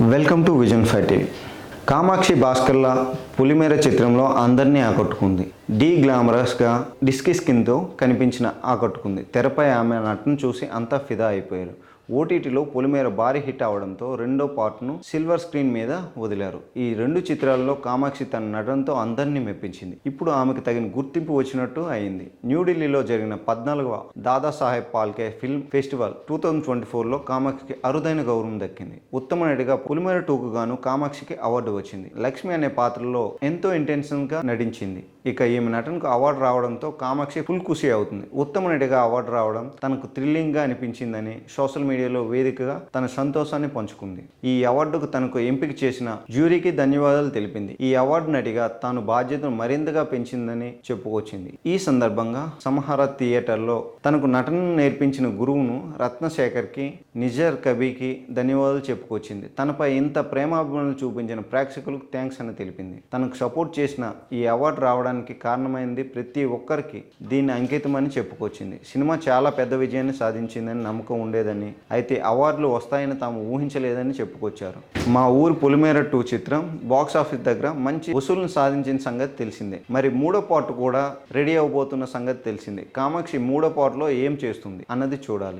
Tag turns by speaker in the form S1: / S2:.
S1: Welcome to vision five TV. Kamakshi Bhaskarla Pulimera చిత్రంలో అందరినీ ఆకట్టుకుంది. డీ గ్లామరస్గా డిస్కీ స్కిన్తో కనిపించిన ఆకట్టుకుంది. తెరపై ఆమె నటన చూసి అంతా ఫిదా అయిపోయారు. ఓటీటీలో పొలిమేర భారీ హిట్ అవడంతో రెండో పార్ట్ను సిల్వర్ స్క్రీన్ మీద వదిలారు. ఈ రెండు చిత్రాల్లో కామాక్షి తన నటనతో అందరినీ మెప్పించింది. ఇప్పుడు ఆమెకు తగిన గుర్తింపు వచ్చినట్టు అయింది. న్యూఢిల్లీలో జరిగిన పద్నాలుగవ Dadasaheb Phalke film festival two thousand twenty ఫోర్లో కామాక్షికి అరుదైన గౌరవం దక్కింది. ఉత్తమ నటిగా పులిమేర టూకు గాను కామాక్షికి అవార్డు వచ్చింది. లక్ష్మి అనే పాత్రలో ఎంతో ఇంటెన్షన్గా నటించింది. ఇక ఈమె నటనకు అవార్డు రావడంతో కామాక్షి ఫుల్ ఖుషి అవుతుంది. ఉత్తమ నటిగా అవార్డు రావడం తనకు థ్రిల్లింగ్గా అనిపించిందని సోషల్ మీడియా మీడియాలో వేదికగా తన సంతోషాన్ని పంచుకుంది. ఈ అవార్డుకు తనకు ఎంపిక చేసిన జ్యూరీకి ధన్యవాదాలు తెలిపింది. ఈ అవార్డు నటిగా తాను బాధ్యతను మరింతగా పెంచిందని చెప్పుకొచ్చింది. ఈ సందర్భంగా సమహార థియేటర్లో తనకు నటనను నేర్పించిన గురువును రత్నశేఖర్కి నిజర్ కబీకి ధన్యవాదాలు చెప్పుకొచ్చింది. తనపై ఇంత ప్రేమాభిమానులు చూపించిన ప్రేక్షకులకు థ్యాంక్స్ అని తెలిపింది. తనకు సపోర్ట్ చేసిన ఈ అవార్డు రావడానికి కారణమైంది ప్రతి ఒక్కరికి దీన్ని అంకితమని చెప్పుకొచ్చింది. సినిమా చాలా పెద్ద విజయాన్ని సాధించిందని నమ్మకం ఉండేదని అయితే అవార్డులు వస్తాయని తాము ఊహించలేదని చెప్పుకొచ్చారు. మా ఊరు పొలిమేర టూ చిత్రం బాక్స్ ఆఫీస్ దగ్గర మంచి వసూళ్ళను సాధించిన సంగతి తెలిసిందే. మరి మూడో పార్ట్ కూడా రెడీ అవబోతున్న సంగతి తెలిసిందే. కామాక్షి మూడో పార్ట్లో ఏం చేస్తుంది అన్నది చూడాలి.